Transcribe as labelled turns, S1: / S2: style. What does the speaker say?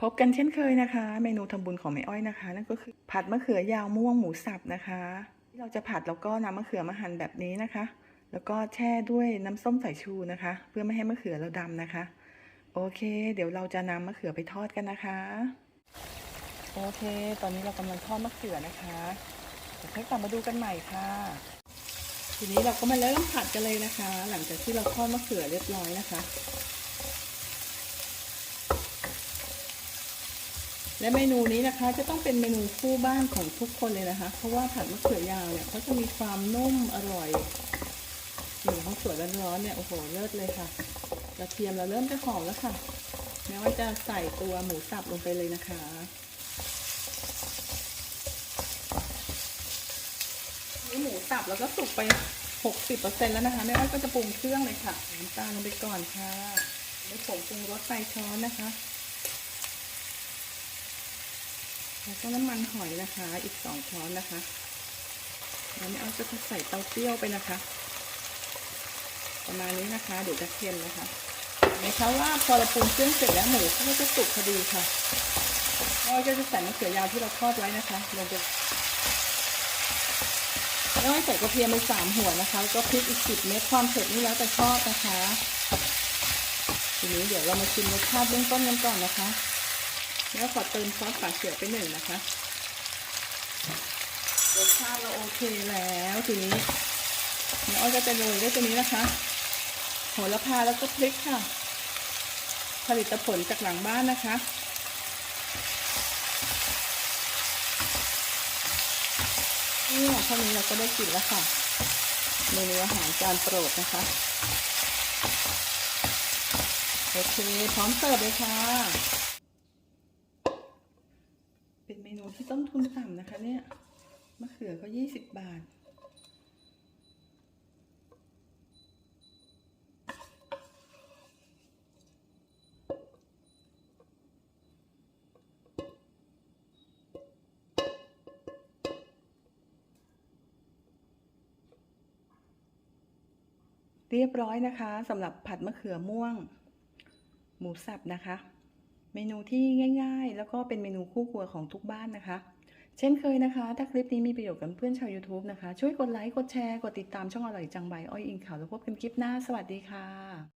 S1: พบกันเช่นเคยนะคะ เมนูทำบุญของแม่อ้อยนะคะ นั่นก็คือผัดมะเขือยาวม่วงหมูสับนะคะที่เราจะผัดแล้วก็นำมะเขือมาหั่นแบบนี้นะคะ แล้วก็แช่ด้วยน้ำส้มสายชูนะคะ เพื่อไม่ให้มะเขือเราดำนะคะ โอเค เดี๋ยวเราจะนำมะเขือไปทอดกันนะคะ โอเค ตอนนี้เรากำลังทอดมะเขือนะคะเดี๋ยวค่อยกลับมาดูกันใหม่ค่ะ ทีนี้เราก็มาเริ่มผัดกันเลยนะคะ หลังจากที่เราทอดมะเขือเรียบร้อยนะคะ และเมนูนี้นะคะจะต้องเป็นเมนูคู่บ้านของทุกคนเลยนะคะ เพราะว่าผัดมะเขือยาวเนี่ยเขาจะมีความนุ่มอร่อยกลิ่นของสวยร้อนๆเนี่ยโอ้โหเลิศเลยค่ะกระเทียมเราเริ่มจะหอมแล้วค่ะแม้ว่าจะใส่ตัวหมูสับลงไปเลยนะคะนี่หมูสับแล้วก็สุกไป 60%แล้วนะคะแม่อ้อยก็จะปรุงเครื่องเลยค่ะน้ำตาลลงไปก่อนค่ะแล้วผงปรุงรสใส่ช้อนนะคะ แล้วก็น้ำมันหอยนะคะ อีกสองช้อนนะคะแล้วไม่เอาจะใส่เต้าเจี้ยวไปนะคะ ประมาณนี้นะคะ เดี๋ยวจะเค็มนะคะเห็นไหมคะว่าพอเราปรุงเครื่องเสร็จแล้วหมูเขาก็จะสุกพอดีค่ะแล้วก็จะใส่มะเขือยาวที่เราทอดไว้นะคะลงไปแล้วใส่กระเทียมไปสามหัวนะคะแล้วก็พริกอีกสิบเม็ดความเผ็ดนี่แล้วแต่ชอบนะคะ ทีนี้เดี๋ยวเรามาชิมรสชาติเบื้องต้นกันก่อนนะคะ แล้วขอเติมซอสฝาเขียวไปหนึ่งนะคะรสชาติเราโอเคแล้วทีนี้เดี๋ยวอ้อยก็จะโรยด้วยตัวนี้นะคะโหระพาแล้วก็พริกค่ะ ผลิตผลจากหลังบ้านนะคะนี่เท่านี้เราก็ได้กินแล้วค่ะเมนูอาหารจานโปรดนะคะโอเคพร้อมเสิร์ฟเลยค่ะ เป็นเมนูที่ต้นทุนต่ำนะคะเนี่ย มะเขือก็ยี่สิบบาท เรียบร้อยนะคะสำหรับผัดมะเขือม่วง หมูสับนะคะ เมนูที่ง่าย ๆ แล้วก็เป็นเมนูคู่ครัวของทุกบ้านนะคะ เช่นเคยนะคะ ถ้าคลิปนี้มีประโยชน์กับเพื่อนชาว YouTube นะคะ ช่วยกดไลค์ กดแชร์ กดติดตามช่องอร่อยจังใบอ้อยอิงข่าวแล้วพบกันคลิปหน้า สวัสดีค่ะ